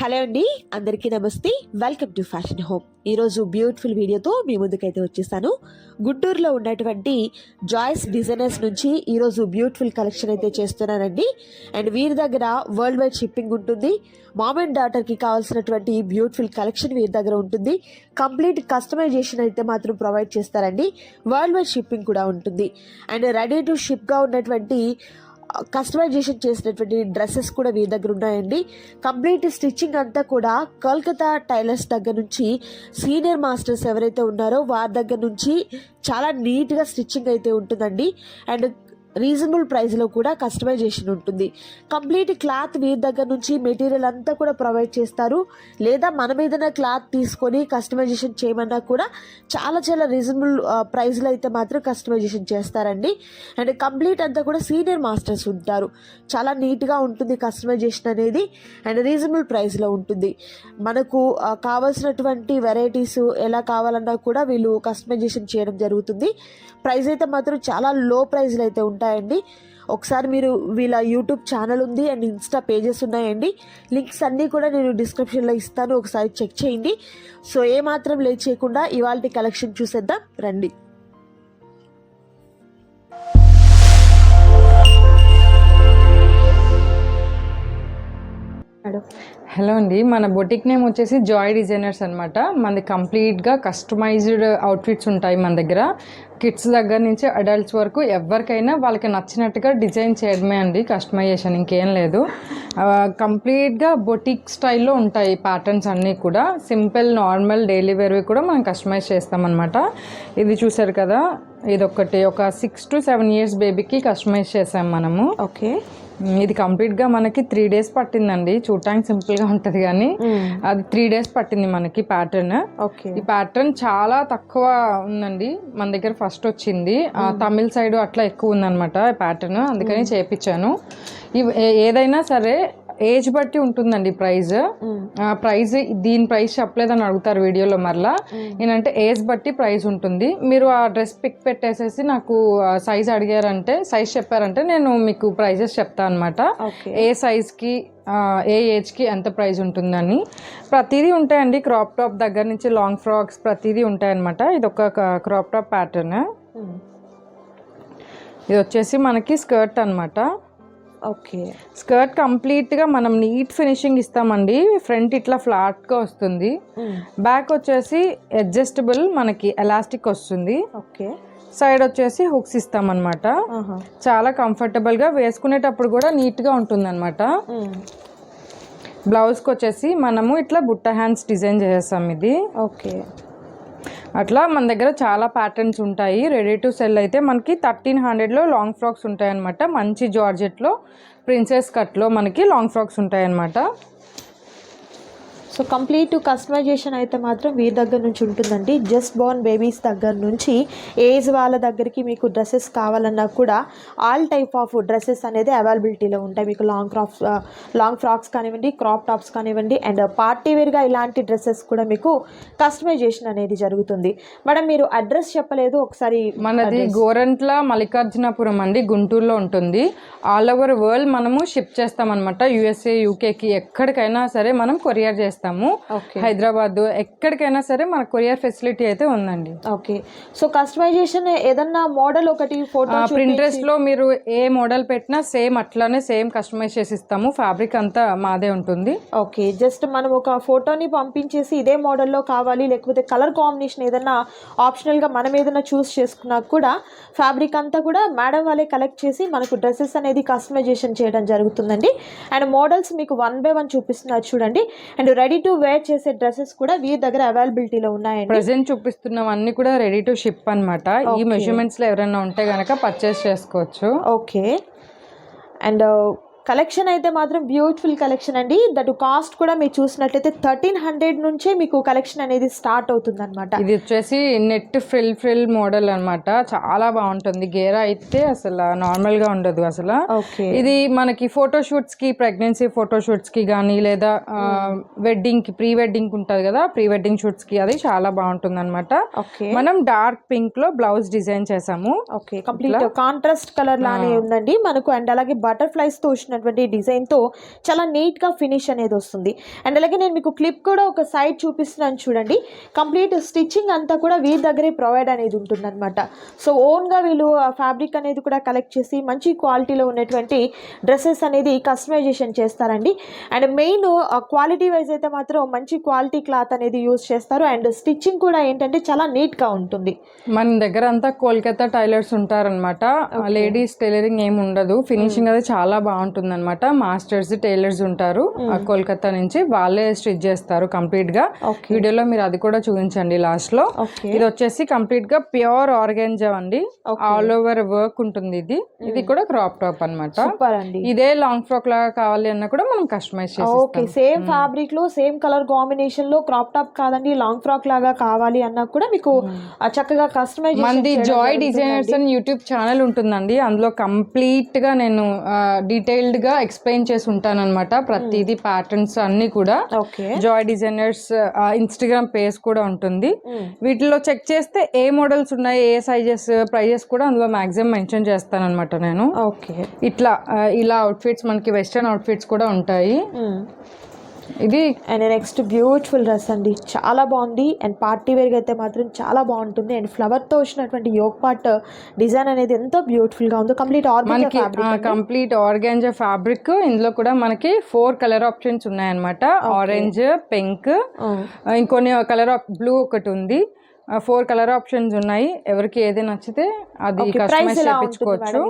Hello అండి అందరికీ నమస్తే. వెల్కమ్ టు ఫ్యాషన్ హోమ్ ఈరోజు బ్యూటిఫుల్ వీడియోతో మీ ముందుకైతే వచ్చేసాను. గుంటూరులో ఉన్నటువంటి జాయ్స్ డిజైనర్స్ నుంచి ఈరోజు బ్యూటిఫుల్ కలెక్షన్ అయితే చేస్తున్నానండి. అండ్ వీరి దగ్గర వరల్డ్ వైడ్ షిప్పింగ్ ఉంటుంది. మామ్ అండ్ డాటర్కి కావాల్సినటువంటి బ్యూటిఫుల్ కలెక్షన్ వీరి దగ్గర ఉంటుంది. కంప్లీట్ కస్టమైజేషన్ అయితే మాత్రం ప్రొవైడ్ చేస్తారండి. వరల్డ్ వైడ్ షిప్పింగ్ కూడా ఉంటుంది. అండ్ రెడీ టు షిప్గా ఉన్నటువంటి కస్టమైజేషన్ చేసినటువంటి డ్రెస్సెస్ కూడా మీ దగ్గర ఉన్నాయండి. కంప్లీట్ స్టిచ్చింగ్ అంతా కూడా కోల్కతా టైలర్స్ దగ్గర నుంచి సీనియర్ మాస్టర్స్ ఎవరైతే ఉన్నారో వారి దగ్గర నుంచి చాలా నీట్గా స్టిచ్చింగ్ అయితే ఉంటుందండి. అండ్ రీజనబుల్ ప్రైస్లో కూడా కస్టమైజేషన్ ఉంటుంది. కంప్లీట్ క్లాత్ వీరి దగ్గర నుంచి మెటీరియల్ అంతా కూడా ప్రొవైడ్ చేస్తారు. లేదా మన మీదన క్లాత్ తీసుకొని కస్టమైజేషన్ చేయమన్నా కూడా చాలా చాలా రీజనబుల్ ప్రైస్లో అయితే మాత్రం కస్టమైజేషన్ చేస్తారండి. అండ్ కంప్లీట్ అంతా కూడా సీనియర్ మాస్టర్స్ ఉంటారు. చాలా నీట్గా ఉంటుంది కస్టమైజేషన్ అనేది. అండ్ రీజనబుల్ ప్రైస్లో ఉంటుంది. మనకు కావాల్సినటువంటి వెరైటీస్ ఎలా కావాలన్నా కూడా వీళ్ళు కస్టమైజేషన్ చేయడం జరుగుతుంది. ప్రైస్ అయితే మాత్రం చాలా లో ప్రైస్లో అయితే ఉంటాయండి. ఒకసారి మీరు వీళ్ళ యూట్యూబ్ ఛానల్ ఉంది అండ్ ఇన్స్టా పేజెస్ ఉన్నాయండి. లింక్స్ అన్నీ కూడా నేను డిస్క్రిప్షన్లో ఇస్తాను. ఒకసారి చెక్ చేయండి. సో ఏమాత్రం లేట్ చేయకుండా ఇవాళ కలెక్షన్ చూసేద్దాం. రండి. మేడం హలో అండి మన బొటిక్ నేమ్ వచ్చేసి జాయ్ డిజైనర్స్ అనమాట మనది కంప్లీట్గా కస్టమైజ్డ్ అవుట్ఫిట్స్ ఉంటాయి మన దగ్గర. కిడ్స్ దగ్గర నుంచి అడల్ట్స్ వరకు ఎవరికైనా వాళ్ళకి నచ్చినట్టుగా డిజైన్ చేయడమే అండి కస్టమైజేషన్ ఇంకేం లేదు. కంప్లీట్గా బొటిక్ స్టైల్లో ఉంటాయి ప్యాటర్న్స్ అన్నీ కూడా. సింపుల్ నార్మల్ డైలీ వేర్వి కూడా మనం కస్టమైజ్ చేస్తామన్నమాట ఇది చూసారు కదా ఇది ఒకటి ఒక సిక్స్ టు సెవెన్ ఇయర్స్ బేబీకి కస్టమైజ్ చేసాం మనము. ఓకే. ఇది కంప్లీట్గా మనకి త్రీ డేస్ పట్టిందండి. చూడటానికి సింపుల్గా ఉంటుంది కానీ అది త్రీ డేస్ పట్టింది మనకి ప్యాటర్న్. ఓకే. ఈ ప్యాటర్న్ చాలా తక్కువ ఉందండి. మన దగ్గర ఫస్ట్ వచ్చింది. తమిళ్ సైడ్ అట్లా ఎక్కువ ఉందన్నమాట ప్యాటర్న్. అందుకని చేపించాను ఇవి ఏదైనా సరే ఏజ్ బట్టి ఉంటుందండి ప్రైస్ ప్రైస్ దీని ప్రైస్ చెప్పలేదని అడుగుతారు వీడియోలో మరలా. నేనంటే ఏజ్ బట్టి ప్రైస్ ఉంటుంది. మీరు ఆ డ్రెస్ పిక్ పెట్టేసేసి నాకు సైజ్ అడిగారంటే సైజ్ చెప్పారంటే నేను మీకు ప్రైజెస్ చెప్తాను అనమాట ఏ సైజ్కి ఏ ఏజ్కి ఎంత ప్రైస్ ఉంటుందని. ప్రతిదీ ఉంటాయండి క్రాప్ టాప్ దగ్గర నుంచి లాంగ్ ఫ్రాక్స్ ప్రతిదీ ఉంటాయన్నమాట. ఇది ఒక క్రాప్ టాప్ ప్యాటర్న్. ఇది వచ్చేసి మనకి స్కర్ట్ అన్నమాట. ఓకే. స్కర్ట్ కంప్లీట్గా మనం నీట్ ఫినిషింగ్ ఇస్తామండి. ఫ్రంట్ ఇట్లా ఫ్లాట్గా వస్తుంది. బ్యాక్ వచ్చేసి అడ్జస్టబుల్ మనకి ఎలాస్టిక్ వస్తుంది. ఓకే. సైడ్ వచ్చేసి హుక్స్ ఇస్తామన్నమాట. చాలా కంఫర్టబుల్గా వేసుకునేటప్పుడు కూడా నీట్గా ఉంటుందన్నమాట. బ్లౌజ్కి వచ్చేసి మనము ఇట్లా బుట్ట హ్యాండ్స్ డిజైన్ చేసేస్తాం ఇది. ఓకే. అట్లా మన దగ్గర చాలా ప్యాటర్న్స్ ఉంటాయి. రెడీ టు సెల్ అయితే మనకి థర్టీన్ హండ్రెడ్లో లాంగ్ ఫ్రాక్స్ ఉంటాయి అనమాట మంచి జార్జెట్లో ప్రిన్సెస్ కట్లో మనకి లాంగ్ ఫ్రాక్స్ ఉంటాయన్నమాట. సో కంప్లీట్ కస్టమైజేషన్ అయితే మాత్రం వీరి దగ్గర నుంచి ఉంటుందండి. జస్ట్ బోర్న్ బేబీస్ దగ్గర నుంచి ఏజ్ వాళ్ళ దగ్గరికి మీకు డ్రెస్సెస్ కావాలన్నా కూడా ఆల్ టైప్ ఆఫ్ డ్రెస్సెస్ అనేది అవైలబిలిటీలో ఉంటాయి. మీకు లాంగ్ క్రాఫ్ లాంగ్ ఫ్రాక్స్ కానివ్వండి క్రాప్ టాప్స్ కానివ్వండి అండ్ పార్టీ వేర్గా ఇలాంటి డ్రెస్సెస్ కూడా మీకు కస్టమైజేషన్ అనేది జరుగుతుంది. మేడం మీరు అడ్రస్ చెప్పలేదు ఒకసారి మనది గోరంట్ల మల్లికార్జునపురం అండి గుంటూరులో ఉంటుంది. ఆల్ ఓవర్ వరల్డ్ మనము షిప్ చేస్తామన్నమాట. యుఎస్ఏ యూకేకి ఎక్కడికైనా సరే మనం కొరియర్ చేస్తాము. హైదరాబాద్ ఎక్కడికైనా సరే మన కొరియర్ ఫెసిలిటీ అయితే ఉందండి. ఓకే. సో కస్టమైజేషన్ ఏదన్నా మోడల్ ఒకటి ఫోటో ప్రింట్రెస్ట్లో మీరు ఏ మోడల్ పెట్టినా సేమ్ అట్లానే సేమ్ కస్టమైజ్ చేసి ఇస్తాము. ఫ్యాబ్రిక్ అంతా మాదే ఉంటుంది. ఓకే. జస్ట్ మనం ఒక ఫోటోని పంపించేసి ఇదే మోడల్లో కావాలి లేకపోతే కలర్ కాంబినేషన్ ఏదన్నా ఆప్షనల్గా మనం ఏదైనా చూస్ చేసుకున్నా కూడా ఫ్యాబ్రిక్ అంతా కూడా మేడం వాళ్ళే కలెక్ట్ చేసి మనకు డ్రెస్సెస్ అనేది కస్టమైజేషన్ చేయడం జరుగుతుందండి. అండ్ మోడల్స్ మీకు వన్ బై వన్ చూపిస్తున్నారు చూడండి. అండ్ రెడీ టు వేర్ చేసే డ్రెస్సెస్ కూడా వీరి దగ్గర అవైలబిలిటీలో ఉన్నాయండి. ప్రజెంట్ చూపిస్తున్నవన్నీ కూడా రెడీ టు షిప్ అన్నమాట. ఈ మెజర్మెంట్స్లో ఎవరైనా ఉంటే గనక పర్చేస్ చేసుకోవచ్చు. ఓకే. అండ్ కలెక్షన్ అయితే మాత్రం బ్యూటిఫుల్ కలెక్షన్ అండి. దట్ కాస్ట్ కూడా మీరు చూసినట్లయితే థర్టీన్ హండ్రెడ్ నుంచే మీకు కలెక్షన్ అనేది స్టార్ట్ అవుతుంది అనమాట ఇది వచ్చేసి నెట్ ఫ్రిల్ ఫ్రిల్ మోడల్ అన్నమాట. చాలా బాగుంటుంది. గేరా అయితే అసలు నార్మల్గా ఉండదు అసలు. ఓకే ఇది మనకి ఫోటో షూట్స్కి ప్రెగ్నెన్సీ ఫోటో షూట్స్కి కానీ లేదా వెడ్డింగ్కి ప్రీ వెడ్డింగ్ ఉంటుంది కదా ప్రీ వెడ్డింగ్ షూట్స్కి అది చాలా బాగుంటుంది అనమాట ఓకే మనం డార్క్ పింక్లో బ్లౌజ్ డిజైన్ చేసాము. ఓకే కంప్లీట్ కాంట్రాస్ట్ కలర్ లానే ఉందండి. మనకు అండ్ అలాగే బటర్ఫ్లైస్తో వచ్చినటువంటి డిజైన్తో చాలా నీట్గా ఫినిష్ అనేది వస్తుంది. అండ్ అలాగే నేను మీకు క్లిప్ కూడా ఒక సైడ్ చూపిస్తున్నాను చూడండి. కంప్లీట్ స్టిచ్చింగ్ అంతా కూడా వీరి దగ్గరే ప్రొవైడ్ అనేది ఉంటుందన్నమాట. సో ఓన్గా వీళ్ళు ఫ్యాబ్రిక్ అనేది కూడా కలెక్ట్ చేసి మంచి క్వాలిటీలో ఉన్నటువంటి డ్రెస్సెస్ అనేది కస్టమైజేషన్ చేస్తారండి. అండ్ మెయిన్ క్వాలిటీ వైజ్ అయితే మాత్రం మంచి క్వాలిటీ క్లాత్ అనేది యూజ్ చేస్తారు. అండ్ స్టిచ్చింగ్ కూడా ఏంటంటే చాలా నీట్గా ఉంటుంది. మన దగ్గర అంతా కోల్కతా టైలర్స్ ఉంటారనమాట లేడీస్ టైలరింగ్ ఏమి ఉండదు. ఫినిషింగ్ అది చాలా బాగుంటుంది. అనమాట మాస్టర్స్ టైలర్స్ ఉంటారు. కోల్కతా నుంచి వాళ్ళే స్టిచ్ చేస్తారు కంప్లీట్గా వీడియోలో మీరు అది కూడా చూపించండి లాస్ట్లో ఇది వచ్చేసి కంప్లీట్గా ప్యూర్ ఆర్గాన్జా అండి. ఆల్ ఓవర్ వర్క్ ఉంటుంది ఇది. ఇది కూడా క్రాప్ టాప్ అండి. ఇదే లాంగ్ ఫ్రాక్ లాగా కావాలి అన్న కూడా మనం కస్టమైజ్ ఓకే సేమ్ ఫ్యాబ్రిక్లో సేమ్ కలర్ కాంబినేషన్లో క్రాప్ టాప్ కాదండి లాంగ్ ఫ్రాక్ లాగా కావాలి అన్నా కూడా మీకు చక్కగా కస్టమైజ్ మంది జాయ్ డిజైనర్స్ అని యూట్యూబ్ ఛానల్ ఉంటుందండి అందులో కంప్లీట్గా నేను డీటెయిల్డ్ గా ఎక్స్ప్లెయిన్ చేసి ఉంటాను అనమాట ప్రతిదీ ప్యాటర్న్స్ అన్ని కూడా. జాయ్ డిజైనర్స్ ఇన్స్టాగ్రామ్ పేజ్ కూడా ఉంటుంది. వీటిలో చెక్ చేస్తే ఏ మోడల్స్ ఉన్నాయి ఏ సైజెస్ ప్రైజెస్ కూడా అందులో మాక్సిమం మెన్షన్ చేస్తాను అనమాట నేను. ఓకే ఇట్లా ఇలా అవుట్ఫిట్స్ మనకి వెస్టర్న్ అవుట్ఫిట్స్ కూడా ఉంటాయి. ఇది అండ్ నెక్స్ట్ బ్యూటిఫుల్ డ్రెస్ అండి. చాలా బాగుంది. అండ్ పార్టీ వేర్గా అయితే మాత్రం చాలా బాగుంటుంది. అండ్ ఫ్లవర్తో వచ్చినటువంటి యోగ్ పార్ట్ డిజైన్ అనేది ఎంతో బ్యూటిఫుల్గా ఉందో. కంప్లీట్ ఆర్గన్ మనకి కంప్లీట్ ఆర్గాంజా ఫ్యాబ్రిక్ ఇందులో కూడా మనకి ఫోర్ కలర్ ఆప్షన్స్ ఉన్నాయన్నమాట. ఆరెంజ్ పింక్ ఇంకొన్ని కలర్ ఆఫ్ బ్లూ ఒకటి ఉంది. ఫోర్ కలర్ ఆప్షన్స్ ఉన్నాయి. ఎవరికి ఏది నచ్చితే అది కస్టమైజ్ చేయించుకోవచ్చు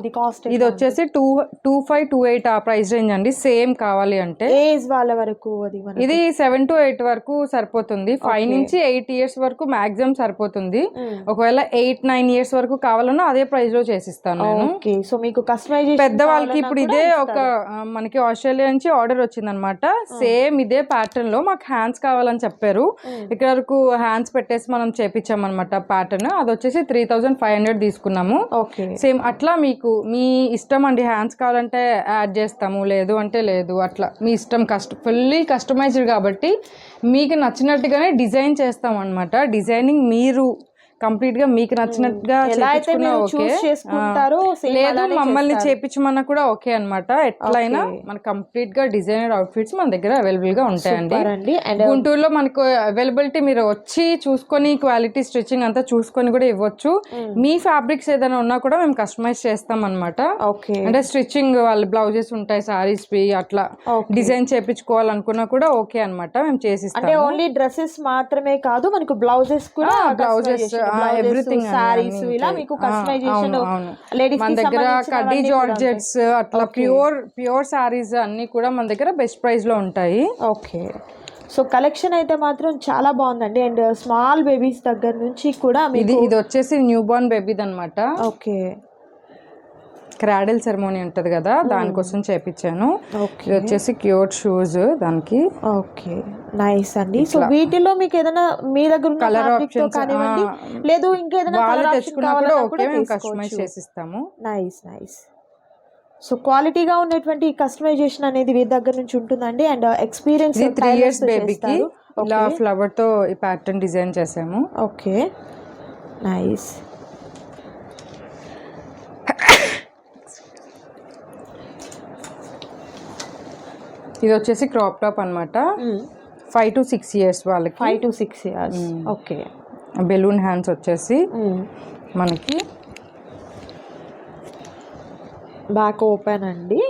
ఇది వచ్చేసి two two five two eight ఆ ప్రైస్ రేంజ్ అండి. సేమ్ కావాలి అంటే ఏజ్ వాళ్ళ వరకు ఇది సెవెన్ టు ఎయిట్ వరకు సరిపోతుంది. ఫైవ్ నుంచి ఎయిట్ ఇయర్స్ వరకు మాక్సిమం సరిపోతుంది. ఒకవేళ ఎయిట్ నైన్ ఇయర్స్ వరకు కావాలన్నా అదే ప్రైస్లో చేసిస్తాను నేను. సో మీకు కస్టమైజేషన్ పెద్దవాళ్ళకి ఇప్పుడు ఇదే ఒక మనకి ఆస్ట్రేలియా నుంచి ఆర్డర్ వచ్చిందనమాట సేమ్ ఇదే ప్యాటర్న్లో మాకు హ్యాండ్స్ కావాలని చెప్పారు. ఇక్కడ వరకు హ్యాండ్స్ పెట్టేసి మనం చేపించామన్నమాట ప్యాటర్న్ అది వచ్చేసి త్రీ థౌజండ్ ఫైవ్ హండ్రెడ్ తీసుకున్నాము. ఓకే. సేమ్ అట్లా మీకు మీ ఇష్టం అండి హ్యాండ్స్ కావాలంటే యాడ్ చేస్తాము లేదు అంటే లేదు అట్లా. మీ ఇష్టం కస్ట్ ఫుల్లీ కస్టమైజ్డ్ కాబట్టి మీకు నచ్చినట్టుగానే డిజైన్ చేస్తాం అనమాట డిజైనింగ్ మీరు కంప్లీట్గా మీకు నచ్చినట్టుగా చూస్ చేసుకుంటారో లేదు మమ్మల్ని. చేపించమన్నా కూడా ఓకే అన్నమాట. ఎట్లయినా మన కంప్లీట్గా డిజైనర్ అవుట్ఫిట్స్ మన దగ్గర అవైలబుల్గా ఉంటాయండి అండ్. గుంటూరులో మనకు అవైలబిలిటీ మీరు వచ్చి చూసుకొని క్వాలిటీ స్టిచ్చింగ్ అంతా చూసుకొని కూడా ఇవ్వచ్చు. మీ ఫ్యాబ్రిక్స్ ఏదైనా ఉన్నా కూడా మేము కస్టమైజ్ చేస్తాం అనమాట ఓకే. అంటే స్టిచ్చింగ్ వాళ్ళ బ్లౌజెస్ ఉంటాయి సారీస్ అట్లా. డిజైన్ చేపించుకోవాలనుకున్నా కూడా ఓకే అన్నమాట. మేము అంటే చేసిస్తాం ఓన్లీ డ్రెస్సెస్ మాత్రమే కాదు మనకు బ్లౌజెస్ కూడా బ్లౌజెస్ ఎవ్రీథింగ్ సారీస్ ఇలా మీకు కస్టమైజేషన్ లేడీస్ మన దగ్గర కడ్డీ జార్జెట్స్ అట్లా ప్యూర్ ప్యూర్ సారీస్ అన్ని కూడా మన దగ్గర బెస్ట్ ప్రైస్లో ఉంటాయి. ఓకే సో కలెక్షన్ అయితే మాత్రం చాలా బాగుందండి. అండ్ స్మాల్ బేబీస్ దగ్గర నుంచి కూడా ఇది ఇది వచ్చేసి న్యూ బోర్న్ బేబీది అనమాట ఓకే క్రాడిల్ సెరమోనీ ఉంటది కదా దానికోసం చేపించాను ఇది వచ్చేసి క్యూట్ షూస్ దానికి. ఓకే. నైస్ అండి. సో వీటిలో మీకు ఏదైనా మీ దగ్గర కానివ్వండి ఆ, లేదు ఇంకేదైనా వాళ్ళు కలర్ ఆప్షన్ తెచ్చుకున్నా కూడా కావాలన్నా ఓకే మేము కస్టమైజ్ చేసిస్తాము. Nice nice. సో క్వాలిటీగా ఉన్నటువంటి కస్టమైజేషన్ అనేది వీరి దగ్గర నుంచి ఉంటుందండి. అండ్ ఎక్స్పీరియన్స్ త్రీ ఇయర్స్ బేబీకి ఇలా ఫ్లవర్తో ఈ ప్యాటర్న్ డిజైన్ చేసాము. ఓకే. నైస్. ఇది వచ్చేసి క్రాప్ టాప్ అన్నమాట ఫైవ్ టు సిక్స్ ఇయర్స్ వాళ్ళకి. Five to six years okay. Balloon hands వచ్చేసి మనకి. బ్యాక్ ఓపెన్ అండి.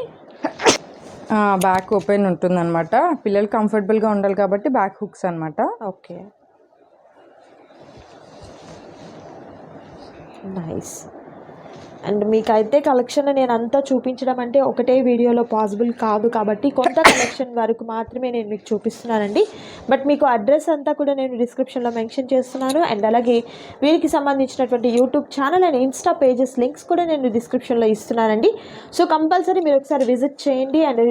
బ్యాక్ ఓపెన్ ఉంటుందన్నమాట. పిల్లలు కంఫర్టబుల్గా ఉండాలి కాబట్టి బ్యాక్ హుక్స్ అన్నమాట. ఓకే. నైస్ అండ్ మీకైతే కలెక్షన్ నేను అంతా చూపించడం అంటే ఒకటే వీడియోలో పాసిబుల్ కాదు కాబట్టి కొంత కలెక్షన్ వరకు మాత్రమే నేను మీకు చూపిస్తున్నానండి. బట్ మీకు అడ్రస్ అంతా కూడా నేను డిస్క్రిప్షన్లో మెన్షన్ చేస్తున్నాను. అండ్ అలాగే వీరికి సంబంధించినటువంటి YouTube channel and insta pages links కూడా నేను డిస్క్రిప్షన్లో ఇస్తున్నానండి. సో కంపల్సరీ మీరు ఒకసారి విజిట్ చేయండి. అండ్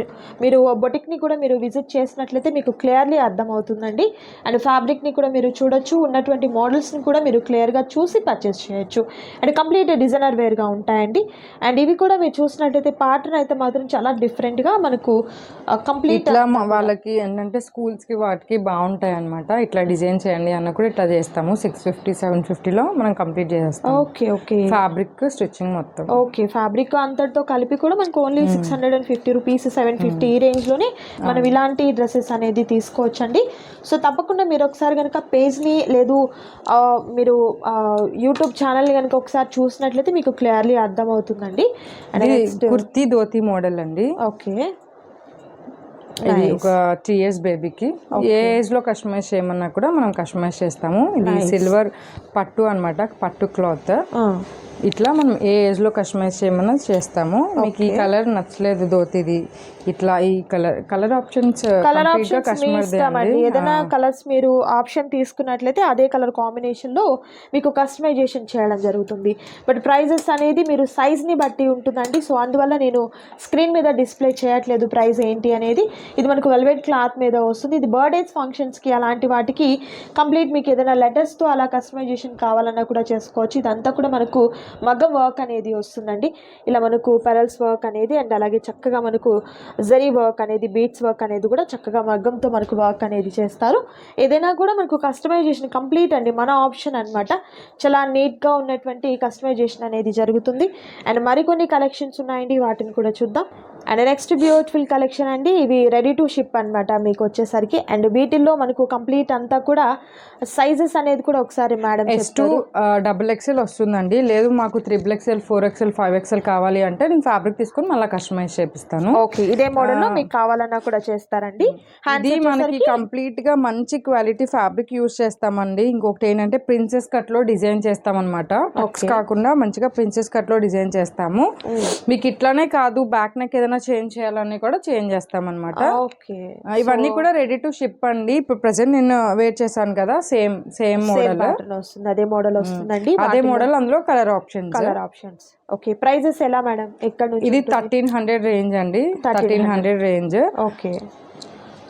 మీరు బొటిక్ని కూడా మీరు విజిట్ చేసినట్లయితే మీకు క్లియర్లీ అర్థమవుతుందండి. అండ్ ఫ్యాబ్రిక్ని కూడా మీరు చూడొచ్చు. ఉన్నటువంటి మోడల్స్ని కూడా మీరు క్లియర్గా చూసి పర్చేస్ చేయొచ్చు. అండ్ కంప్లీట్ డిజైనర్ వేర్గా ఉంటాయండి. అండ్ ఇవి కూడా మీరు చూసినట్టయితే ప్యాటర్న్ అయితే మాత్రం చాలా డిఫరెంట్గా మనకు కంప్లీట్ మా వాళ్ళకి ఏంటంటే స్కూల్స్కి వాటికి బాగుంటాయి అనమాట ఇట్లా డిజైన్ చేయండి అన్న కూడా ఇట్లా చేస్తాము. సిక్స్ ఫిఫ్టీ సెవెన్ ఫిఫ్టీలో మనం కంప్లీట్ చేసేస్తాం ఓకే ఓకే. ఫ్యాబ్రిక్ స్టిచ్చింగ్ మొత్తం. ఓకే ఫ్యాబ్రిక్ అంతటితో కలిపి కూడా మనకు only six hundred and fifty rupees seven fifty ఈ రేంజ్లోనే మనం ఇలాంటి డ్రెస్సెస్ అనేది తీసుకోవచ్చండి. సో తప్పకుండా మీరు ఒకసారి కనుక పేజ్ని లేదు మీరు యూట్యూబ్ ఛానల్ని కనుక ఒకసారి చూసినట్లయితే మీకు క్లియర్లీ అర్థమవుతుందండి. కుర్తీ ధోతి మోడల్ అండి. ఓకే. ఇది ఒక త్రీ ఇయర్స్ బేబీకి ఏ ఏజ్లో కస్టమైజ్ చేయమన్నా కూడా మనం కస్టమైజ్ చేస్తాము. ఇది సిల్వర్ పట్టు అన్నమాట పట్టు క్లాత్. ఇట్లా మనం ఏ ఏజ్లో కస్టమైజ్ చేయమన్నా చేస్తాము? మీకు ఈ కలర్ నచ్చలేదు ధోతిది. ఇట్లా ఈ colour colour options colour options అండి. ఏదైనా కలర్స్ మీరు ఆప్షన్ తీసుకున్నట్లయితే అదే కలర్ కాంబినేషన్లో మీకు కస్టమైజేషన్ చేయడం జరుగుతుంది. బట్ ప్రైజెస్ అనేది మీరు సైజ్ని బట్టి ఉంటుందండి. సో అందువల్ల నేను స్క్రీన్ మీద డిస్ప్లే చేయట్లేదు ప్రైస్ ఏంటి అనేది. ఇది మనకు వెల్వెట్ క్లాత్ మీద వస్తుంది. ఇది బర్త్డేస్ ఫంక్షన్స్కి అలాంటి వాటికి కంప్లీట్ మీకు ఏదైనా లెటర్స్తో అలా కస్టమైజేషన్ కావాలన్నా కూడా చేసుకోవచ్చు. ఇదంతా కూడా మనకు మగ్గం వర్క్ అనేది వస్తుందండి. ఇలా మనకు పెరల్స్ వర్క్ అనేది అండ్ అలాగే చక్కగా మనకు జరీ వర్క్ అనేది బీట్స్ వర్క్ అనేది కూడా చక్కగా మగ్గంతో మనకు వర్క్ అనేది చేస్తారు. ఏదైనా కూడా మనకు కస్టమైజేషన్ కంప్లీట్ అండి. మన ఆప్షన్ అనమాట చాలా నీట్గా ఉన్నటువంటి కస్టమైజేషన్ అనేది జరుగుతుంది. అండ్ మరికొన్ని కలెక్షన్స్ ఉన్నాయండి. వాటిని కూడా చూద్దాం. అండ్ నెక్స్ట్ బ్యూటిఫుల్ కలెక్షన్ అండి ఇవి రెడీ టు షిప్ అన్నమాట మీకు వచ్చేసరికి. అండ్ వీటిల్లో మనకు కంప్లీట్ అంతా కూడా సైజెస్ అనేది కూడా ఒకసారి madam S to double XL వస్తుందండి. లేదు మాకు triple XL four XL five XL కావాలి అంటే నేను ఫ్యాబ్రిక్ తీసుకొని మళ్ళీ కస్టమైజ్ చేపిస్తాను. ఓకే ఇదే మోడల్లో మీకు కావాలన్నా కూడా చేస్తారండి. ఇది మనకి కంప్లీట్గా మంచి క్వాలిటీ ఫ్యాబ్రిక్ యూస్ చేస్తామండి. ఇంకొకటి ఏంటంటే ప్రిన్సెస్ కట్లో డిజైన్ చేస్తామన్నమాట. కాకుండా మంచిగా ప్రిన్సెస్ కట్లో డిజైన్ చేస్తాము. మీకు ఇట్లానే కాదు బ్యాక్ నెక్ ఏదైనా చేంజ్ చేయాలని కూడా చేంజ్ చేస్తామన్నమాట. ఓకే. ఇవన్నీ కూడా రెడీ టు షిప్ అండి. ఇప్పుడు ప్రెసెంట్ నేను వేర్ చేశాను కదా సేమ్ సేమ్ మోడల్ వస్తుంది అదే మోడల్ వస్తుందండి. అదే మోడల్ అందులో colour options colour options okay prices ఎలా మేడం ఎక్కడ ఇది థర్టీన్ హండ్రెడ్ రేంజ్ అండి. Thirteen hundred range okay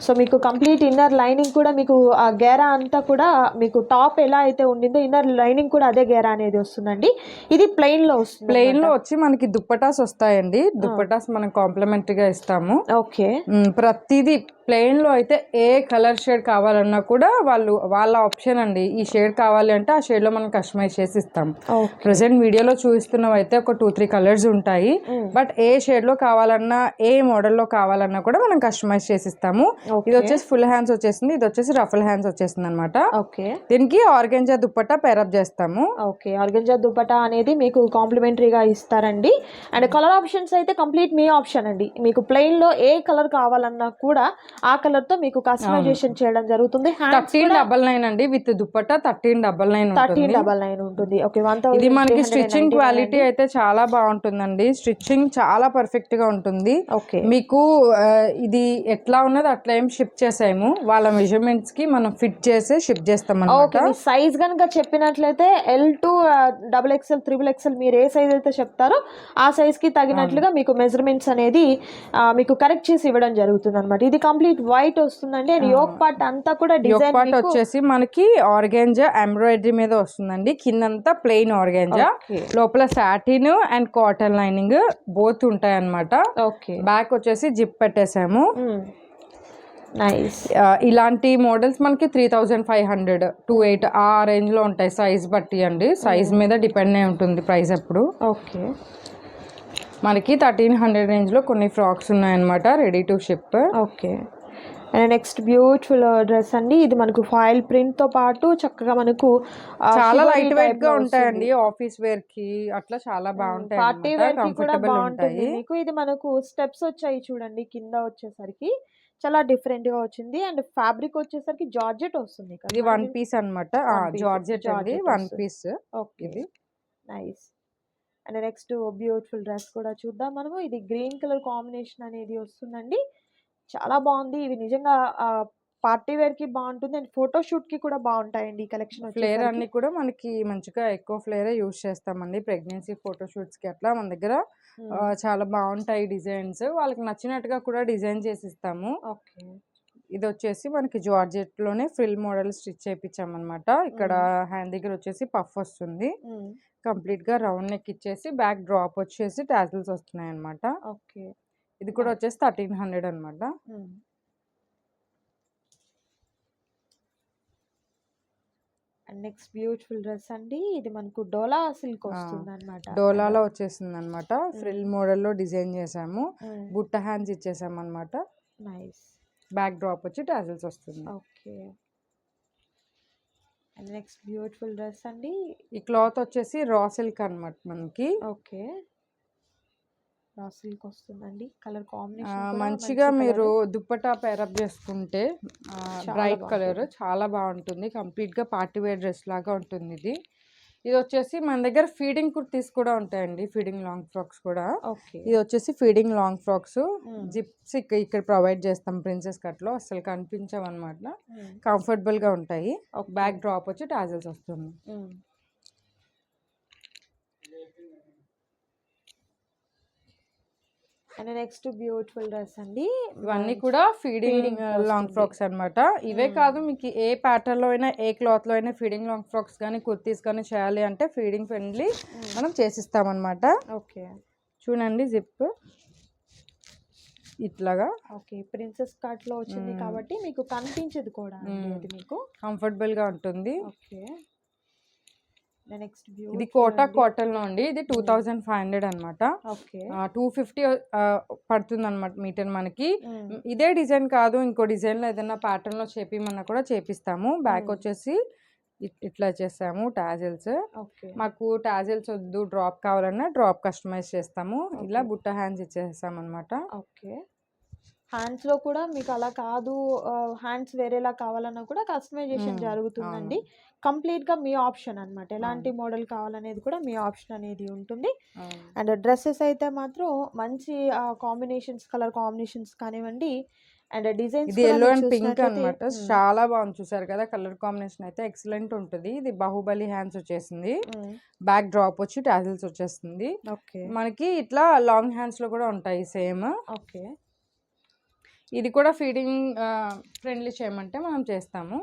so మీకు కంప్లీట్ ఇన్నర్ లైనింగ్ కూడా మీకు ఆ గేరా అంతా కూడా మీకు టాప్ ఎలా అయితే ఉండిందో ఇన్నర్ లైనింగ్ కూడా అదే గేరా అనేది వస్తుందండి. ఇది ప్లెయిన్లో వస్తుంది ప్లెయిన్లో వచ్చి మనకి దుప్పటాస్ వస్తాయండి. దుప్పటాస్ మనం కాంప్లిమెంటరీ గా ఇస్తాము. ఓకే. ప్రతిదీ ప్లెయిన్లో అయితే ఏ కలర్ షేడ్ కావాలన్నా కూడా వాళ్ళు వాళ్ళ ఆప్షన్ అండి. ఈ షేడ్ కావాలి అంటే ఆ షేడ్లో మనం కస్టమైజ్ చేసి ఇస్తాం. ప్రజెంట్ వీడియోలో చూపిస్తున్నవి అయితే ఒక టూ త్రీ కలర్స్ ఉంటాయి. బట్ ఏ షేడ్లో కావాలన్నా ఏ మోడల్లో కావాలన్నా కూడా మనం కస్టమైజ్ చేసి ఇస్తాము. ఇది వచ్చేసి ఫుల్ హ్యాండ్స్ వచ్చేసింది. ఇది వచ్చేసి రఫుల్ హ్యాండ్స్ వచ్చేసింది అనమాట ఓకే. దీనికి ఆర్గెంజా దుప్పట్టా పేరప్ చేస్తాము. ఓకే. ఆర్గంజా దుపట్టా అనేది మీకు కాంప్లిమెంటరీగా ఇస్తారండి. అండ్ కలర్ ఆప్షన్స్ అయితే కంప్లీట్ మీ ఆప్షన్ అండి. మీకు ప్లెయిన్లో ఏ కలర్ కావాలన్నా కూడా ఆ కలర్తో మీకు కస్టమైజేషన్ చేయడం జరుగుతుంది. థర్టీన్ డబల్ నైన్ అండి. With dupatta thirteen double nine thirteen double nine ఉంటుంది. ఓకే. వన్ ఇది మనకి స్టిచ్చింగ్ క్వాలిటీ అయితే చాలా బాగుంటుందండి. స్టిచ్చింగ్ చాలా పర్ఫెక్ట్గా ఉంటుంది. ఓకే. మీకు ఇది ఎట్లా ఉన్నది అట్లా ఏం షిప్ చేసాము వాళ్ళ మెజర్మెంట్స్కి మనం ఫిట్ చేసి షిప్ చేస్తాం ఓకే అనమాట మీ సైజ్ కనుక చెప్పినట్లయితే L to double XL triple XL మీరు ఏ సైజ్ అయితే చెప్తారో ఆ సైజ్కి తగినట్లుగా మీకు మెజర్మెంట్స్ అనేది మీకు కరెక్ట్ చేసి ఇవ్వడం జరుగుతుంది అనమాట ఇది కంప్లీట్ వైట్ వస్తుందండి. అండ్ యోక్ పార్ట్ అంతా కూడా డిజైన్ పార్ట్ వచ్చేసి మనకి ఆర్గాంజా ఎంబ్రాయిడరీ మీద వస్తుందండి. కిందంతా ప్లెయిన్ ఆర్గాంజా. లోపల satin and cotton lining both ఉంటాయి అన్నమాట ఓకే. బ్యాక్ వచ్చేసి జిప్ పెట్టేసాము. ఇలాంటి మోడల్స్ మనకి three thousand five hundred two eight ఆ రేంజ్లో ఉంటాయి. సైజ్ బట్టి అండి. సైజ్ మీద డిపెండ్ అయి ఉంటుంది ప్రైస్ అప్పుడు ఓకే మనకి థర్టీన్ హండ్రెడ్ రేంజ్లో కొన్ని ఫ్రాక్స్ ఉన్నాయన్నమాట. Ready to ship okay and next beautiful dress అండి. ఇది మనకు ఫాయిల్ ప్రింట్తో పాటు చక్కగా మనకు చాలా లైట్ వెయిట్గా ఉంటాయండి. ఆఫీస్ వేర్కి అట్లా చాలా బాగుంటాయి పార్టీ వేర్కి కూడా బాగుంటుంది. ఉంటాయి. మీకు ఇది మనకు స్టెప్స్ వచ్చాయి చూడండి. కింద వచ్చేసరికి చాలా డిఫరెంట్గా వచ్చింది. అండ్ ఫ్యాబ్రిక్ వచ్చేసరికి జార్జెట్ వస్తుంది ఇది వన్? పీస్ అనమాట జార్జెట్ వన్. Piece okay. ఇది. Nice. And next beautiful dress కూడా చూద్దాం మనము. ఇది గ్రీన్ కలర్ కాంబినేషన్ అనేది వస్తుందండి. చాలా బాగుంది. ఇవి నిజంగా పార్టీ వేర్కి బాగుంటుంది. అండ్ ఫోటో షూట్కి కూడా బాగుంటాయండి ఈ కలెక్షన్ ఫ్లేర్ అన్ని కూడా మనకి మంచిగా ఎక్కువ ఫ్లేరే యూస్ చేస్తామండి. ప్రెగ్నెన్సీ ఫోటోషూట్స్కి అట్లా మన దగ్గర చాలా బాగుంటాయి డిజైన్స్. వాళ్ళకి నచ్చినట్టుగా కూడా డిజైన్ చేసి ఇస్తాము. ఓకే. ఇది వచ్చేసి మనకి జార్జెట్లోనే ఫ్రిల్ మోడల్ స్టిచ్ చేయించాం అనమాట ఇక్కడ హ్యాండ్ దగ్గర వచ్చేసి పఫ్ వస్తుంది. కంప్లీట్గా రౌండ్ నెక్ ఇచ్చేసి బ్యాక్ డ్రాప్ వచ్చేసి టాజిల్స్ వస్తున్నాయి అనమాట ఓకే. ఇది కూడా వచ్చేసి థర్టీన్ హండ్రెడ్ అనమాట అండ్ నెక్స్ట్ బ్యూటిఫుల్ డ్రెస్ అండి. ఇది మనకు డోలా సిల్క్ వస్తుంది అనమాట డోలాలో వచ్చేసింది అనమాట ఫ్రిల్ మోడల్లో డిజైన్ చేసాము బుట్ట హ్యాండ్స్ ఇచ్చేసాము అనమాట నైస్. బ్యాక్ డ్రాప్ వచ్చి టాజిల్స్ వస్తుంది. Okay. And next beautiful dress అండి. ఈ క్లాత్ వచ్చేసి రా సిల్క్ అనమాట మనకి. ఓకే. సిల్క్ వస్తుందండి. కలర్ కాంబినేషన్ మంచిగా మీరు దుప్పటా పేరప్ చేసుకుంటే బ్రైట్ కలర్. చాలా బాగుంటుంది. కంప్లీట్గా పార్టీ వేర్ డ్రెస్ లాగా ఉంటుంది ఇది. ఇది వచ్చేసి మన దగ్గర ఫీడింగ్ కుర్తీస్ కూడా ఉంటాయండి ఫీడింగ్ లాంగ్ ఫ్రాక్స్ కూడా. ఇది వచ్చేసి ఫీడింగ్ లాంగ్ ఫ్రాక్స్. జిప్స్ ఇక్కడ ప్రొవైడ్ చేస్తాం ప్రిన్సెస్ కట్లో అసలు కనిపించవు అనమాట కంఫర్టబుల్గా ఉంటాయి. బ్యాక్ డ్రాప్ వచ్చి టాజల్స్ వస్తుంది. అండ్ నెక్స్ట్ బ్యూటిఫుల్ డ్రెస్ అండి. ఇవన్నీ కూడా ఫీడింగ్ లాంగ్. ఫ్రాక్స్ అన్నమాట. ఇవే Mm. కాదు మీకు ఏ ప్యాటర్న్లో అయినా ఏ క్లాత్లో అయినా ఫీడింగ్ లాంగ్ ఫ్రాక్స్ కానీ కుర్తీస్ కానీ చేయాలి అంటే ఫీడింగ్ ఫ్రెండ్లీ మనం చేసిస్తాం అనమాట ఓకే చూడండి జిప్ ఇట్లాగా. ఓకే ప్రిన్సెస్ కట్లో వచ్చింది మ్మ్. కాబట్టి మీకు కనిపించదు కూడా మీకు. కంఫర్టబుల్గా ఉంటుంది. ఓకే నెక్స్ట్ ఇది కోటా కాటన్లో అండి. ఇది టూ థౌజండ్ ఫైవ్ హండ్రెడ్ అనమాట ఓకే. టూ ఫిఫ్టీ పడుతుంది అనమాట మీటర్ మనకి. మ్మ్. ఇదే డిజైన్ కాదు ఇంకో డిజైన్లో ఏదైనా ప్యాటర్న్లో చేపిమన్నా కూడా చేపిస్తాము. బ్యాక్ మ్మ్. వచ్చేసి ఇట్- ఇట్లా చేసాము టాజిల్స్. ఓకే. మాకు టాజిల్స్ వద్దు డ్రాప్ కావాలన్నా డ్రాప్ కస్టమైజ్ చేస్తాము. ఇలా. బుట్ట హ్యాండ్స్ ఇచ్చేస్తాం అనమాట ఓకే. హ్యాండ్స్లో కూడా మీకు అలా కాదు హ్యాండ్స్ వేరేలా కావాలన్నా కూడా కస్టమైజేషన్. జరుగుతుందండి. కంప్లీట్గా మీ ఆప్షన్ అన్నమాట. ఎలాంటి మోడల్ కావాలనేది కూడా మీ ఆప్షన్ అనేది ఉంటుంది. అండ్ డ్రెస్సెస్ అయితే మాత్రం మంచి కాంబినేషన్స్ కలర్ కాంబినేషన్స్ కానివ్వండి. అండ్ డిజైన్స్ ఇది ఎల్లో అండ్ పింక్ అన్నమాట. చాలా బాగుంది. చూసారు కదా కలర్ కాంబినేషన్ అయితే ఎక్సలెంట్ ఉంటుంది. ఇది బాహుబలి హ్యాండ్స్ వచ్చేసింది. బ్యాక్ డ్రాప్ వచ్చి టాజిల్స్ వచ్చేస్తుంది. ఓకే. మనకి ఇట్లా లాంగ్ హ్యాండ్స్లో కూడా ఉంటాయి సేమ్. ఓకే. ఇది కూడా ఫీడింగ్ ఫ్రెండ్లీ చేయమంటే మనం చేస్తాము.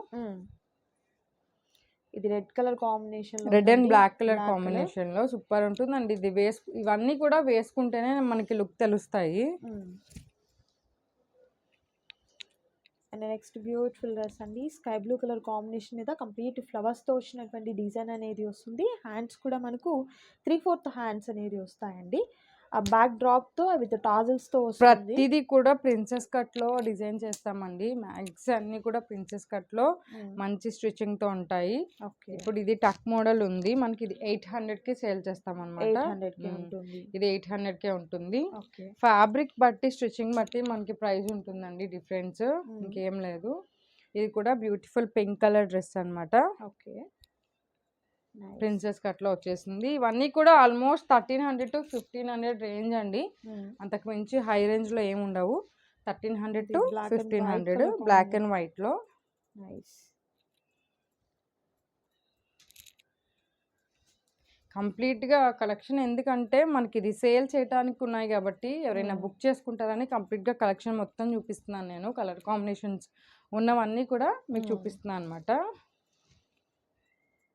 ఇది red colour combination red and black colour కాంబినేషన్లో సూపర్ ఉంటుందండి. ఇది వేసు ఇవన్నీ కూడా వేసుకుంటేనే మనకి లుక్ తెలుస్తాయి. అండ్ నెక్స్ట్ బ్యూటిఫుల్ డ్రెస్ అండి. స్కై బ్లూ కలర్ కాంబినేషన్ మీద కంప్లీట్ ఫ్లవర్స్తో వచ్చినటువంటి డిజైన్ అనేది వస్తుంది. హ్యాండ్స్ కూడా మనకు త్రీ ఫోర్త్ హ్యాండ్స్ అనేది వస్తాయండి. ఆ బ్యాక్ డ్రాప్తో విత్ టాజల్స్తో వస్తుంది. ప్రతిదీ కూడా ప్రిన్సెస్ కట్లో డిజైన్ చేస్తామండి. మ్యాక్స్ అన్ని కూడా ప్రిన్సెస్ కట్లో మంచి స్టిచ్చింగ్తో ఉంటాయి. ఓకే. ఇప్పుడు ఇది టక్ మోడల్ ఉంది. మనకి ఇది ఎయిట్ హండ్రెడ్కి సేల్ చేస్తాం అనమాట ఇది ఎయిట్ హండ్రెడ్ కే ఉంటుంది. ఓకే. ఫ్యాబ్రిక్ బట్టి స్టిచ్చింగ్ బట్టి మనకి ప్రైస్ ఉంటుందండి డిఫరెన్స్. ఇంకేం లేదు. ఇది కూడా బ్యూటిఫుల్ పింక్ కలర్ డ్రెస్ అన్నమాట. ఓకే. ప్రిన్సెస్ కట్లో వచ్చేసింది. ఇవన్నీ కూడా almost thirteen hundred to fifteen hundred range అండి. అంతకు మించి హై రేంజ్లో ఏమి ఉండవు. Thirteen hundred to fifteen hundred black. And వైట్లో. నైస్. కంప్లీట్గా కలెక్షన్ ఎందుకంటే మనకి ఇది సేల్ చేయడానికి ఉన్నాయి కాబట్టి ఎవరైనా. బుక్ చేసుకుంటారని కంప్లీట్గా కలెక్షన్ మొత్తం చూపిస్తున్నాను నేను. కలర్ కాంబినేషన్స్ ఉన్నవన్నీ కూడా మీకు. చూపిస్తున్నాను అనమాట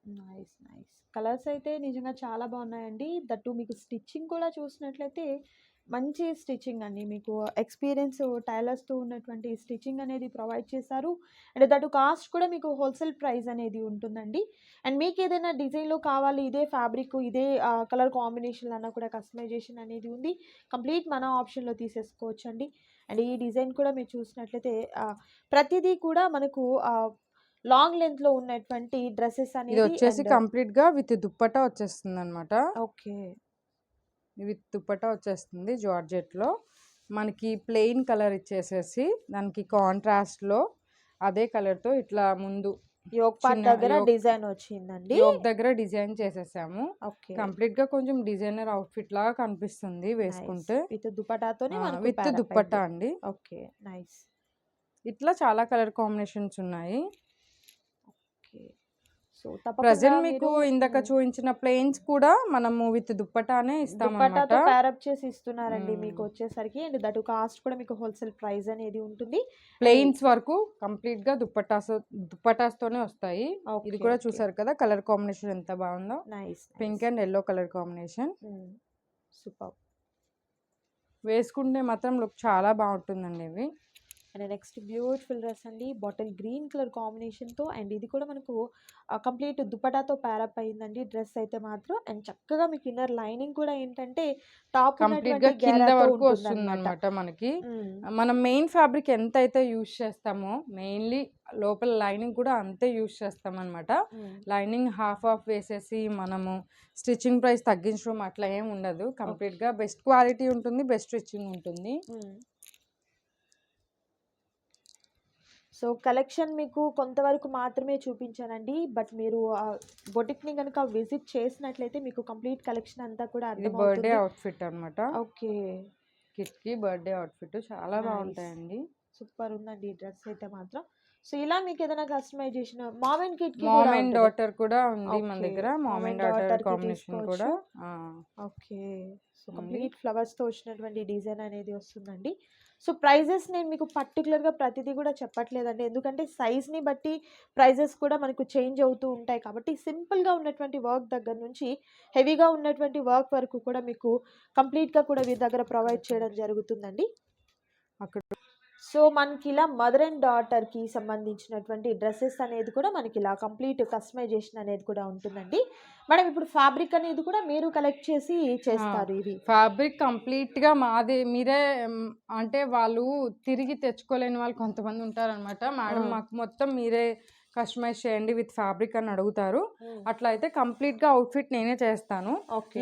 నైస్ నైస్. కలర్స్ అయితే నిజంగా చాలా బాగున్నాయండి. దట్టు మీకు స్టిచ్చింగ్ కూడా చూసినట్లయితే మంచి స్టిచ్చింగ్ అండి. మీకు ఎక్స్పీరియన్స్ టైలర్స్తో ఉన్నటువంటి స్టిచ్చింగ్ అనేది ప్రొవైడ్ చేశారు. అండ్ దట్ కాస్ట్ కూడా మీకు హోల్సేల్ ప్రైస్ అనేది ఉంటుందండి. అండ్ మీకు ఏదైనా డిజైన్లో కావాలి ఇదే ఫ్యాబ్రిక్ ఇదే కలర్ కాంబినేషన్ అన్న కూడా కస్టమైజేషన్ అనేది ఉంది. కంప్లీట్ మన ఆప్షన్లో తీసేసుకోవచ్చు అండి అండ్ ఈ డిజైన్ కూడా మీరు చూసినట్లయితే ప్రతిదీ కూడా మనకు లాంగ్ లెంత్లో ఉన్నటువంటి డ్రెస్సెస్ ఇది అనేది వచ్చేసి and- కంప్లీట్గా విత్ దుప్పటా వచ్చేస్తుంది అనమాట ఓకే. విత్ దుప్పటా వచ్చేస్తుంది జార్జెట్లో మనకి ప్లెయిన్ కలర్ ఇచ్చేసేసి దానికి కాంట్రాస్ట్లో అదే కలర్తో ఇట్లా ముందు యోగ్ పార్ట్ దగ్గర డిజైన్ వచ్చిందండి? యోక్ దగ్గర డిజైన్ చేసేసాము. ఓకే. కంప్లీట్గా కొంచెం డిజైనర్ అవుట్ఫిట్ లాగా కనిపిస్తుంది వేసుకుంటే. విత్ దుపటాతోనే విత్ అయింది. అండి. ఓకే. నైస్. ఇట్లా చాలా కలర్ కాంబినేషన్స్ ఉన్నాయి. సో ప్రజెంట్ మీకు ఇందాక. చూపించిన ప్లేన్స్ కూడా మనము విత్ దుప్పటానే ఇస్తాం అనమాట ప్యారప్ చేసి ఇస్తున్నారండి. మీకు వచ్చేసరికి. అండ్ దట్ కాస్ట్ కూడా మీకు హోల్సేల్ ప్రైస్ అనేది ఉంటుంది. ప్లెయిన్స్ వరకు కంప్లీట్గా దుప్పటాస్ దుప్పటాస్ తోనే వస్తాయి. ఇది కూడా చూసారు కదా కలర్ కాంబినేషన్ ఎంత బాగుందో. Nice pink and yellow colour combination super. వేసుకుంటే మాత్రం లుక్ చాలా బాగుంటుందండి ఇవి. అండ్ నెక్స్ట్ బ్యూటిఫుల్ డ్రెస్ అండి. బాటిల్ గ్రీన్ కలర్ కాంబినేషన్తో అండ్ ఇది కూడా మనకు కంప్లీట్ దుపటాతో ప్యారప్ అయిందండి డ్రెస్ అయితే మాత్రం. అండ్ చక్కగా మీకు ఇన్నర్ లైనింగ్ కూడా ఏంటంటే టాప్ కంప్లీట్గా కింద వరకు వస్తుంది అనమాట మనకి. మనం మెయిన్ ఫ్యాబ్రిక్ ఎంత అయితే యూజ్ చేస్తామో మెయిన్లీ లోపల లైనింగ్ కూడా అంతే యూజ్ చేస్తాం అనమాట లైనింగ్ హాఫ్ ఆఫ్ వేసేసి మనము స్టిచ్చింగ్ ప్రైస్ తగ్గించడం అట్లా ఏం ఉండదు. కంప్లీట్గా బెస్ట్ క్వాలిటీ ఉంటుంది బెస్ట్ స్టిచ్చింగ్ ఉంటుంది. సో కలెక్షన్ మీకు కొంతవరకు మాత్రమే చూపించానండి. బట్ మీరు బొటిక్ని కనుక విజిట్ చేసినట్లయితే మీకు కంప్లీట్ కలెక్షన్ అంతా కూడా బర్త్డే అవుట్ఫిట్ అన్నమాట. ఓకే. కిడ్కి బర్త్డే అవుట్ఫిట్. చాలా. బాగుంటాయండి. సూపర్ ఉందండి డ్రెస్ అయితే మాత్రం. సో ఇలా మీకు ఏదైనా కస్టమైజేషన్ మామ్ అండ్ కిడ్కి మామ్ అండ్ డాటర్ కూడా ఉంది మన. దగ్గర. Mom Mom and and daughter combination కూడా. ఓకే. సో. కంప్లీట్ ఫ్లవర్స్తో వచ్చినటువంటి డిజైన్ అనేది వస్తుందండి. సో ప్రైజెస్ నేను మీకు పర్టికులర్గా ప్రతిదీ కూడా చెప్పట్లేదండి. ఎందుకంటే సైజ్ని బట్టి ప్రైజెస్ కూడా మనకు చేంజ్ అవుతూ ఉంటాయి. కాబట్టి సింపుల్గా ఉన్నటువంటి వర్క్ దగ్గర నుంచి హెవీగా ఉన్నటువంటి వర్క్ వరకు కూడా మీకు కంప్లీట్గా కూడా మీ దగ్గర ప్రొవైడ్ చేయడం జరుగుతుందండి. అక్కడ సో మనకి ఇలా మదర్ అండ్ డాటర్కి సంబంధించినటువంటి డ్రెస్సెస్ అనేది కూడా మనకి ఇలా కంప్లీట్ కస్టమైజేషన్ అనేది కూడా ఉంటుందండి. మేడం ఇప్పుడు ఫ్యాబ్రిక్ అనేది కూడా మీరు కలెక్ట్ చేసి చేస్తారు ఇవి. ఫ్యాబ్రిక్ కంప్లీట్గా మాది మీరే అంటే వాళ్ళు తిరిగి తెచ్చుకోలేని వాళ్ళు కొంతమంది ఉంటారన్నమాట. మేడం. మాకు మొత్తం మీరే కస్టమైజ్ చేయండి విత్ ఫ్యాబ్రిక్ అని అడుగుతారు. అట్లా అయితే కంప్లీట్గా అవుట్ఫిట్ నేనే చేస్తాను.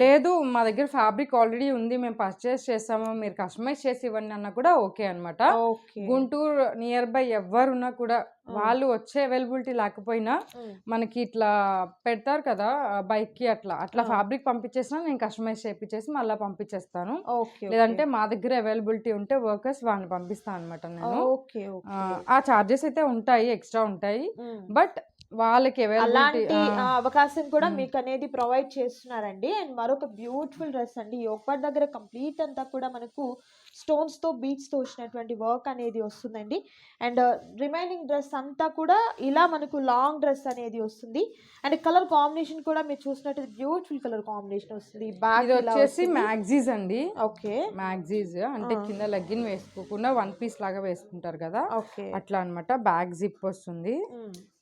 లేదు మా దగ్గర ఫ్యాబ్రిక్ ఆల్రెడీ ఉంది మేము పర్చేస్ చేస్తాము మీరు కస్టమైజ్ చేసి ఇవ్వండి అన్న కూడా ఓకే అన్నమాట. ఓకే. గుంటూరు నియర్ బై ఎవరున్నా కూడా వాళ్ళు వచ్చే అవైలబిలిటీ లేకపోయినా మనకి ఇట్లా పెడతారు కదా బైక్కి అట్లా. అట్లా. ఫ్యాబ్రిక్ పంపించేసినా నేను కస్టమైజ్ చేపించేసి మళ్ళీ పంపించేస్తాను. ఓకే లేదంటే మా దగ్గర అవైలబిలిటీ ఉంటే వర్కర్స్ వాళ్ళని పంపిస్తాను అనమాట నేను. ఓకే ఆ, చార్జెస్ అయితే ఉంటాయి ఎక్స్ట్రా ఉంటాయి. బట్ వాళ్ళకి అలాంటి అవకాశం కూడా. మీకు అనేది ప్రొవైడ్ చేస్తున్నారండి. అండ్ మరొక బ్యూటిఫుల్ డ్రెస్ అండి. ఒక్కటి దగ్గర కంప్లీట్ అంతా కూడా మనకు స్టోన్స్తో బీట్స్తో వచ్చినటువంటి వర్క్ అనేది వస్తుందండి. అండ్ రిమైనింగ్ డ్రెస్ అంతా కూడా ఇలా మనకు లాంగ్ డ్రెస్ అనేది వస్తుంది. అండ్ కలర్ కాంబినేషన్ కూడా మీరు చూసినట్టు బ్యూటిఫుల్ కలర్ కాంబినేషన్ వస్తుంది. ఇది వచ్చేసి మ్యాగ్జీస్ అండి. ఓకే. మ్యాగ్జీస్ అంటే. కింద లెగ్గిన్ వేసుకోకుండా వన్ పీస్ లాగా వేసుకుంటారు కదా. ఓకే. అట్లా అన్నమాట బ్యాక్ జిప్ వస్తుంది.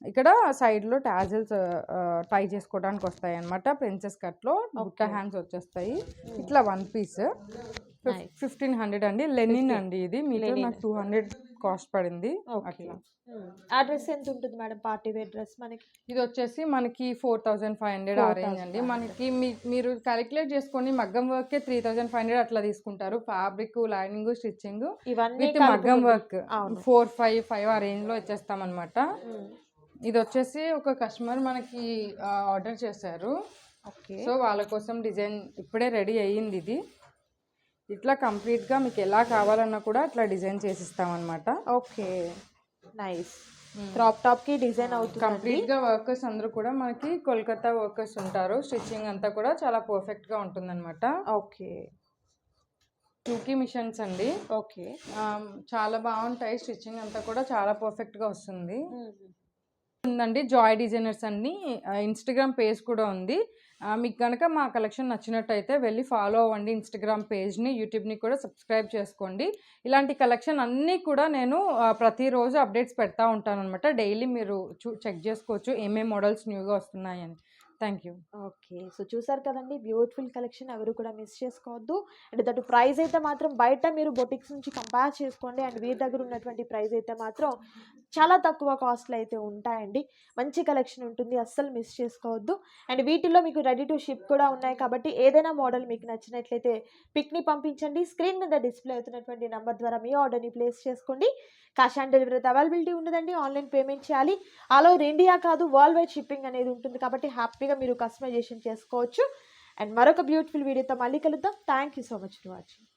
ఇక్కడ సైడ్లో టాజిల్స్ టై చేసుకోవడానికి వస్తాయి అనమాట ప్రిన్సెస్ కట్లో బుట్ట. హ్యాండ్స్ వచ్చేస్తాయి. ఇట్లా వన్ పీస్. ఫిఫ్టీన్ హండ్రెడ్ అండి. లెనిన్ 15. అండి ఇది. మీతో. నాకు టూ హండ్రెడ్ కాస్ట్ పడింది. అట్లా. ఆ డ్రెస్ ఎంత ఉంటుంది మేడం? పార్టీ వేర్ డ్రెస్ మనకి? ఇది వచ్చేసి మనకి ఫోర్ థౌజండ్ ఫైవ్ హండ్రెడ్ ఆ రేంజ్ అండి. 4,500. మనకి మీరు క్యాలిక్యులేట్ చేసుకొని మగ్గం వర్కే త్రీ థౌజండ్ ఫైవ్ హండ్రెడ్ అట్లా తీసుకుంటారు. ఫ్యాబ్రిక్ లైనింగ్ స్టిచ్చింగ్ విత్ మగ్గం వర్క్. ఫోర్ ఫైవ్ ఫైవ్ ఆ రేంజ్లో ఇచ్చేస్తాం అనమాట. ఇది వచ్చేసి ఒక కస్టమర్ మనకి ఆర్డర్ చేశారు. ఓకే. సో వాళ్ళ కోసం డిజైన్ ఇప్పుడే రెడీ అయ్యింది ఇది. ఇట్లా కంప్లీట్గా మీకు ఎలా కావాలన్నా కూడా అట్లా డిజైన్ చేసిస్తాం అనమాట ఓకే. నైస్. క్రాప్ టాప్కి డిజైన్ అవుతుంది కంప్లీట్గా వర్కర్స్ అందరూ కూడా మనకి కోల్కతా వర్కర్స్ ఉంటారు. స్టిచ్చింగ్ అంతా కూడా చాలా పర్ఫెక్ట్గా ఉంటుందన్నమాట. ఓకే. టూకీ మిషన్స్ అండి. ఓకే. చాలా బాగుంటాయి. స్టిచ్చింగ్ అంతా కూడా చాలా పర్ఫెక్ట్గా వస్తుంది. ఉందండి జాయ్ డిజైనర్స్ అన్ని. ఇన్స్టాగ్రామ్ పేజ్ కూడా ఉంది. మీకు కనుక మా కలెక్షన్ నచ్చినట్టయితే వెళ్ళి ఫాలో అవ్వండి ఇన్స్టాగ్రామ్ పేజ్ని యూట్యూబ్ని కూడా సబ్స్క్రైబ్ చేసుకోండి. ఇలాంటి కలెక్షన్ అన్నీ కూడా నేను ప్రతిరోజు అప్డేట్స్ పెడతా ఉంటాను అనమాట డైలీ మీరు చూ చెక్ చేసుకోవచ్చు ఏమేమి మోడల్స్ న్యూగా వస్తున్నాయని. Thank you. ఓకే. సో చూసారు కదండి బ్యూటిఫుల్ కలెక్షన్ ఎవరు కూడా మిస్ చేసుకోవద్దు. అండ్ దట్ ప్రైస్ అయితే మాత్రం బయట మీరు బొటిక్స్ నుంచి కంపేర్ చేసుకోండి. అండ్ వీరి దగ్గర ఉన్నటువంటి ప్రైస్ అయితే మాత్రం చాలా తక్కువ కాస్ట్లు అయితే ఉంటాయండి. మంచి కలెక్షన్ ఉంటుంది అస్సలు మిస్ చేసుకోవద్దు. అండ్ వీటిలో మీకు రెడీ టు షిప్ కూడా ఉన్నాయి కాబట్టి ఏదైనా మోడల్ మీకు నచ్చినట్లయితే పిక్ని పంపించండి. స్క్రీన్ మీద డిస్ప్లే అవుతున్నటువంటి నెంబర్ ద్వారా మీ ఆర్డర్ని ప్లేస్ చేసుకోండి. క్యాష్ ఆన్ డెలివరీ అవైలబిలిటీ ఉండదండి. ఆన్లైన్ పేమెంట్ చేయాలి. అలా ఇండియా కాదు వరల్డ్ వైడ్ షిప్పింగ్ అనేది ఉంటుంది. కాబట్టి హ్యాపీగా మీరు కస్టమైజేషన్ చేసుకోవచ్చు. అండ్ మరొక బ్యూటిఫుల్ వీడియోతో మళ్ళీ కలుద్దాం. Thank you so much for watching.